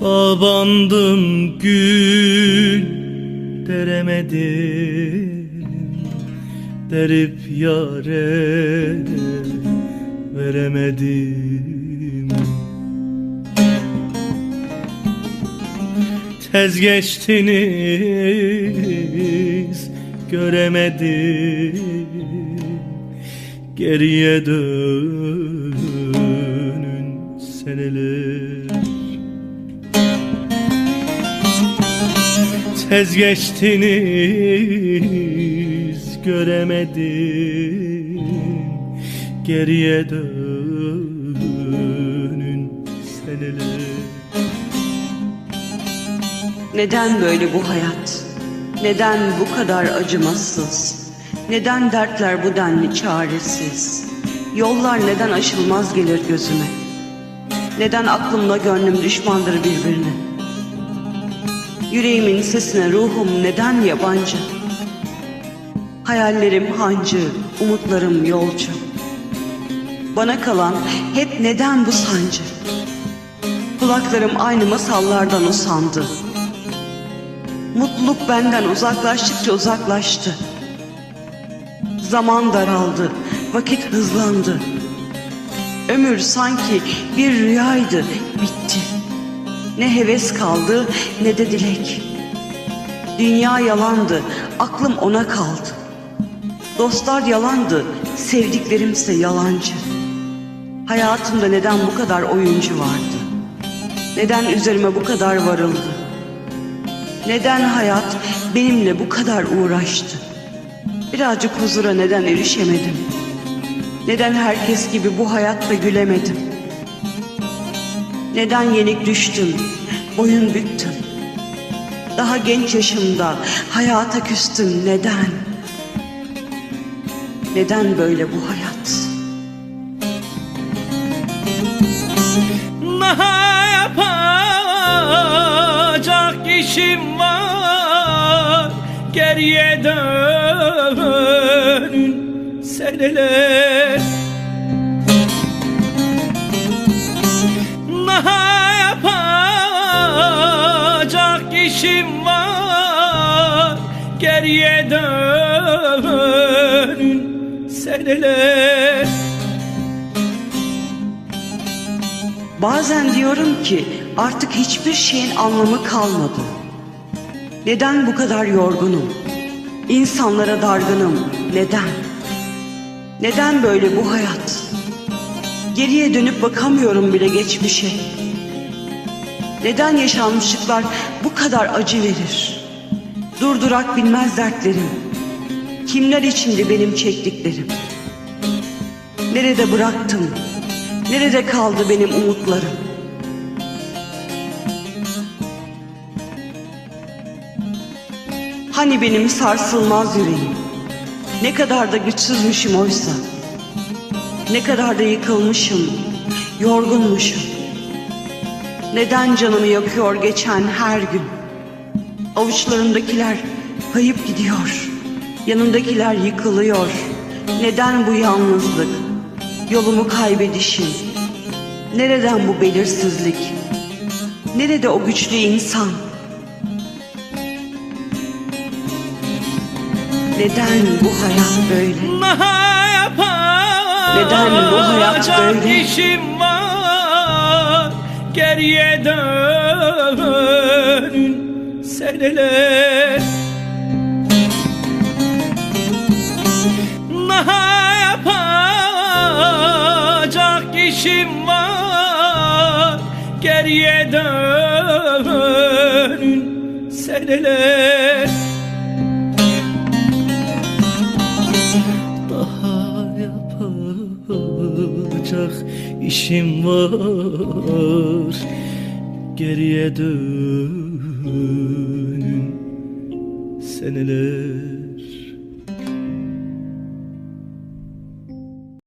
Babandım gül deremedim Derip yare veremedim. Tez geçtiniz göremedim. Geriye dönün seneler Tez geçtiniz göremedim Geriye dönün seneler Neden böyle bu hayat? Neden bu kadar acımasız? Neden dertler bu denli çaresiz? Yollar neden aşılmaz gelir gözüme? Neden aklımla gönlüm düşmandır birbirine? Yüreğimin sesine ruhum neden yabancı? Hayallerim hancı, umutlarım yolcu. Bana kalan hep neden bu sancı? Kulaklarım aynı masallardan usandı. Mutluluk benden uzaklaştıkça uzaklaştı. Zaman daraldı, vakit hızlandı. Ömür sanki bir rüyaydı, bitti. Ne heves kaldı ne de dilek. Dünya yalandı, aklım ona kaldı. Dostlar yalandı, sevdiklerimse yalancı. Hayatımda neden bu kadar oyuncu vardı? Neden üzerime bu kadar varıldı? Neden hayat benimle bu kadar uğraştı? Birazcık huzura neden erişemedim? Neden herkes gibi bu hayatta gülemedim? Neden yenik düştüm, boyun büktüm? Daha genç yaşımda hayata küstüm neden? Neden böyle bu hayat? Daha yapacak işim var Geriye dönün seneler Daha yapacak işim var Geriye dönün seneler Bazen diyorum ki artık hiçbir şeyin anlamı kalmadı. Neden bu kadar yorgunum? İnsanlara dargınım. Neden? Neden böyle bu hayat? Geriye dönüp bakamıyorum bile geçmişe. Neden yaşanmışlıklar bu kadar acı verir? Durdurak bilmez dertlerim. Kimler içindi benim çektiklerim? Nerede bıraktım? Nerede kaldı benim umutlarım? Hani benim sarsılmaz yüreğim? Ne kadar da güçsüzmüşüm oysa. Ne kadar da yıkılmışım, yorgunmuşum. Neden canımı yakıyor geçen her gün? Avuçlarımdakiler kayıp gidiyor. Yanındakiler yıkılıyor. Neden bu yalnızlık? Yolumu kaybedişim. Nereden bu belirsizlik? Nerede o güçlü insan? Neden bu hayat böyle? Daha yapacak Neden bu hayat böyle? işim var. Geriye dönün seneler. Daha yapacak işim var. Geriye dönün seneler yapacak işim var. Geriye dönün seneler